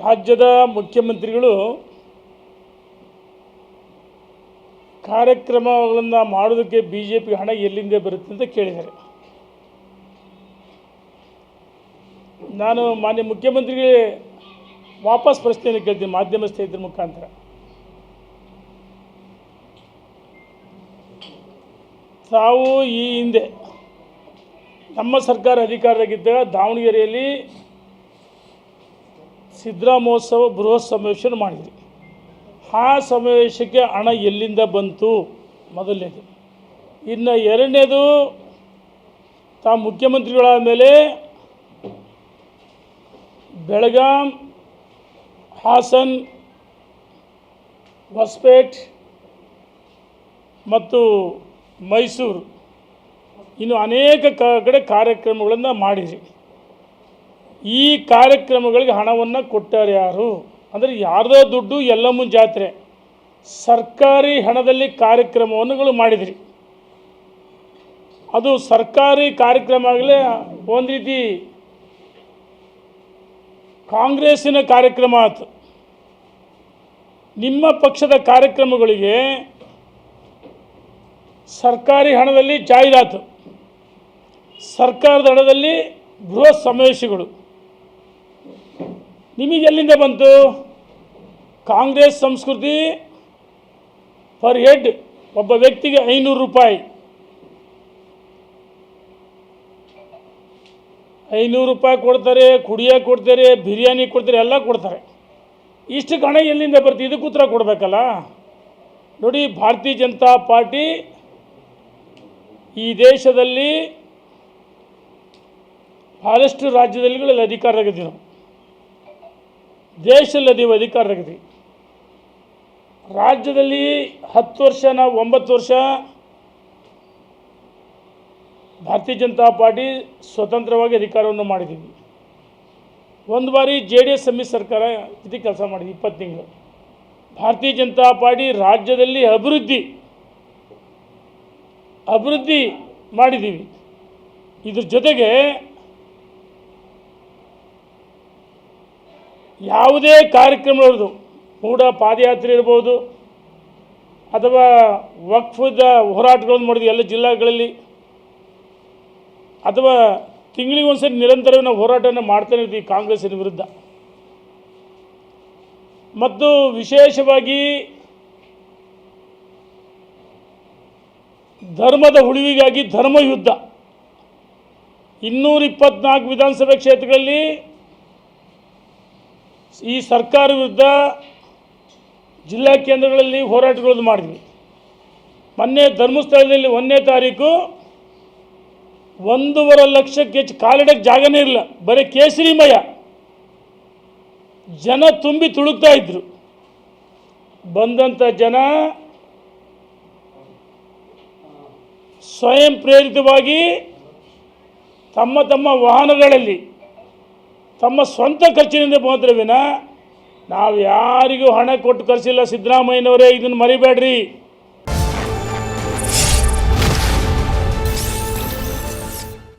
ರಾಜ್ಯದ ಮುಖ್ಯಮಂತ್ರಿಗಳು ಕಾರ್ಯಕ್ರಮಗಳನ್ನು ಮಾಡೋದಕ್ಕೆ ಬಿ ಜೆ ಪಿ ಹಣ ಎಲ್ಲಿಂದ ಬರುತ್ತೆ ಅಂತ ಕೇಳಿದ್ದಾರೆ. ನಾನು ಮಾನ್ಯ ಮುಖ್ಯಮಂತ್ರಿಗೆ ವಾಪಸ್ ಪ್ರಶ್ನೆಯನ್ನು ಕೇಳ್ತೀನಿ ಮಾಧ್ಯಮ ಸ್ನೇಹಿತರ ಮುಖಾಂತರ. ತಾವು ಈ ಹಿಂದೆ ನಮ್ಮ ಸರ್ಕಾರ ಅಧಿಕಾರದಾಗಿದ್ದಾಗ ದಾವಣಗೆರೆಯಲ್ಲಿ ಸಿದ್ದರಾಮೋತ್ಸವ ಬೃಹತ್ ಸಮಾವೇಶ ಮಾಡಿದ್ರಿ. ಆ ಸಮಾವೇಶಕ್ಕೆ ಹಣ ಎಲ್ಲಿಂದ ಬಂತು? ಮೊದಲನೇದು. ಇನ್ನು ಎರಡನೇದು ತಾ ಮುಖ್ಯಮಂತ್ರಿಗಳಾದ ಮೇಲೆ ಬೆಳಗಾಂ, ಹಾಸನ್, ಹೊಸಪೇಟ್ ಮತ್ತು ಮೈಸೂರು ಇನ್ನು ಅನೇಕ ಕಡೆ ಕಾರ್ಯಕ್ರಮಗಳನ್ನು ಮಾಡಿರಿ ಈ ಕಾರ್ಯಕ್ರಮಗಳಿಗೆ ಹಣವನ್ನು ಕೊಟ್ಟಾರೆ ಯಾರು? ಅಂದರೆ ಯಾರದೋ ದುಡ್ಡು ಎಲ್ಲಮ್ಮನ ಜಾತ್ರೆ ಸರ್ಕಾರಿ ಹಣದಲ್ಲಿ ಕಾರ್ಯಕ್ರಮವನ್ನುಗಳು ಮಾಡಿದ್ರಿ. ಅದು ಸರ್ಕಾರಿ ಕಾರ್ಯಕ್ರಮ ಆಗಲೇ ಒಂದು ರೀತಿ ಕಾಂಗ್ರೆಸ್ಸಿನ ಕಾರ್ಯಕ್ರಮ ಆಯ್ತು ನಿಮ್ಮ ಪಕ್ಷದ ಕಾರ್ಯಕ್ರಮಗಳಿಗೆ ಸರ್ಕಾರಿ ಹಣದಲ್ಲಿ ಜಾಹೀರಾತು. ಸರ್ಕಾರದ ಹಣದಲ್ಲಿ ಬೃಹತ್ ಸಮಾವೇಶಗಳು. ನಿಮಗೆ ಎಲ್ಲಿಂದ ಬಂತು? ಕಾಂಗ್ರೆಸ್ ಸಂಸ್ಕೃತಿ ಪರ್ ಹೆಡ್ ಒಬ್ಬ ವ್ಯಕ್ತಿಗೆ ಐನೂರು ರೂಪಾಯಿ. ಐನೂರು ರೂಪಾಯಿ ಕೊಡ್ತಾರೆ ಕುಡಿಯೋಕೆ ಕೊಡ್ತಾರೆ, ಬಿರಿಯಾನಿ ಕೊಡ್ತಾರೆ, ಎಲ್ಲ ಕೊಡ್ತಾರೆ. ಇಷ್ಟು ಹಣ ಎಲ್ಲಿಂದ ಬರ್ತೀವಿ ಇದಕ್ಕೆ ಉತ್ತರ ಕೊಡಬೇಕಲ್ಲ? ನೋಡಿ, ಭಾರತೀಯ ಜನತಾ ಪಾರ್ಟಿ ಈ ದೇಶದಲ್ಲಿ ಭಾಳಷ್ಟು ರಾಜ್ಯದಲ್ಲಿಗಳಲ್ಲಿ ಅಧಿಕಾರದಾಗಿದ್ದೀವಿ ನಾವು ದೇಶದಲ್ಲಿ ಅಧಿಕಾರ ಅಧಿಕಾರದಾಗಿದ್ದೀವಿ ರಾಜ್ಯದಲ್ಲಿ ಹತ್ತು ವರ್ಷ, ನಾವು ಒಂಬತ್ತು ವರ್ಷ ಭಾರತೀಯ ಜನತಾ ಪಾರ್ಟಿ ಸ್ವತಂತ್ರವಾಗಿ ಅಧಿಕಾರವನ್ನು ಮಾಡಿದ್ದೀವಿ. ಒಂದು ಬಾರಿ ಜೆ ಡಿ ಎಸ್ ಸಮ್ಮಿಶ್ರ ಸರ್ಕಾರ ಇದು ಕೆಲಸ ಮಾಡಿದ್ವಿ ಇಪ್ಪತ್ತು ತಿಂಗಳು. ಭಾರತೀಯ ಜನತಾ ಪಾರ್ಟಿ ರಾಜ್ಯದಲ್ಲಿ ಅಭಿವೃದ್ಧಿ ಅಭಿವೃದ್ಧಿ ಮಾಡಿದ್ದೀವಿ. ಇದ್ರ ಜೊತೆಗೆ ಯಾವುದೇ ಕಾರ್ಯಕ್ರಮಗಳದು ಕೂಡ ಪಾದಯಾತ್ರೆ ಇರ್ಬೋದು, ಅಥವಾ ವಕ್ಫದ ಹೋರಾಟಗಳನ್ನು ಮಾಡಿದ್ವಿ ಎಲ್ಲ ಜಿಲ್ಲೆಗಳಲ್ಲಿ, ಅಥವಾ ತಿಂಗಳಿಗೆ ಒಂದ್ಸರಿ ನಿರಂತರ ನಾವು ಹೋರಾಟವನ್ನು ಮಾಡ್ತಾನೆ ಇರ್ತೀವಿ ಕಾಂಗ್ರೆಸ್ಸಿನ ವಿರುದ್ಧ. ಮತ್ತು ವಿಶೇಷವಾಗಿ ಧರ್ಮದ ಉಳಿವಿಗಾಗಿ ಧರ್ಮ ಯುದ್ಧ ಇನ್ನೂರ ಇಪ್ಪತ್ನಾಲ್ಕು ವಿಧಾನಸಭೆ ಕ್ಷೇತ್ರಗಳಲ್ಲಿ ಈ ಸರ್ಕಾರ ವಿರುದ್ಧ ಜಿಲ್ಲಾ ಕೇಂದ್ರಗಳಲ್ಲಿ ಹೋರಾಟಗಳನ್ನು ಮಾಡಿದ್ವಿ. ಮೊನ್ನೆ ಧರ್ಮಸ್ಥಳದಲ್ಲಿ ಒಂದನೇ ತಾರೀಕು ಒಂದೂವರೆ ಲಕ್ಷಕ್ಕೆ ಹೆಚ್ಚು ಕಾಲಿಡಕ್ಕೆ ಜಾಗನೇ ಇಲ್ಲ. ಬರೀ ಕೇಸರಿಮಯ. ಜನ ತುಂಬಿ ತುಳುಕ್ತಾ ಇದ್ರು. ಬಂದಂಥ ಜನ ಸ್ವಯಂ ಪ್ರೇರಿತವಾಗಿ ತಮ್ಮ ತಮ್ಮ ವಾಹನಗಳಲ್ಲಿ ತಮ್ಮ ಸ್ವಂತ ಖರ್ಚಿನಿಂದ ಬಂದ್ರೆ ವಿನ ನಾವು ಯಾರಿಗೂ ಹಣ ಕೊಟ್ಟು ಕರೆಸಿಲ್ಲ ಸಿದ್ದರಾಮಯ್ಯನವರೇ ಇದನ್ನು ಮರಿಬೇಡ್ರಿ.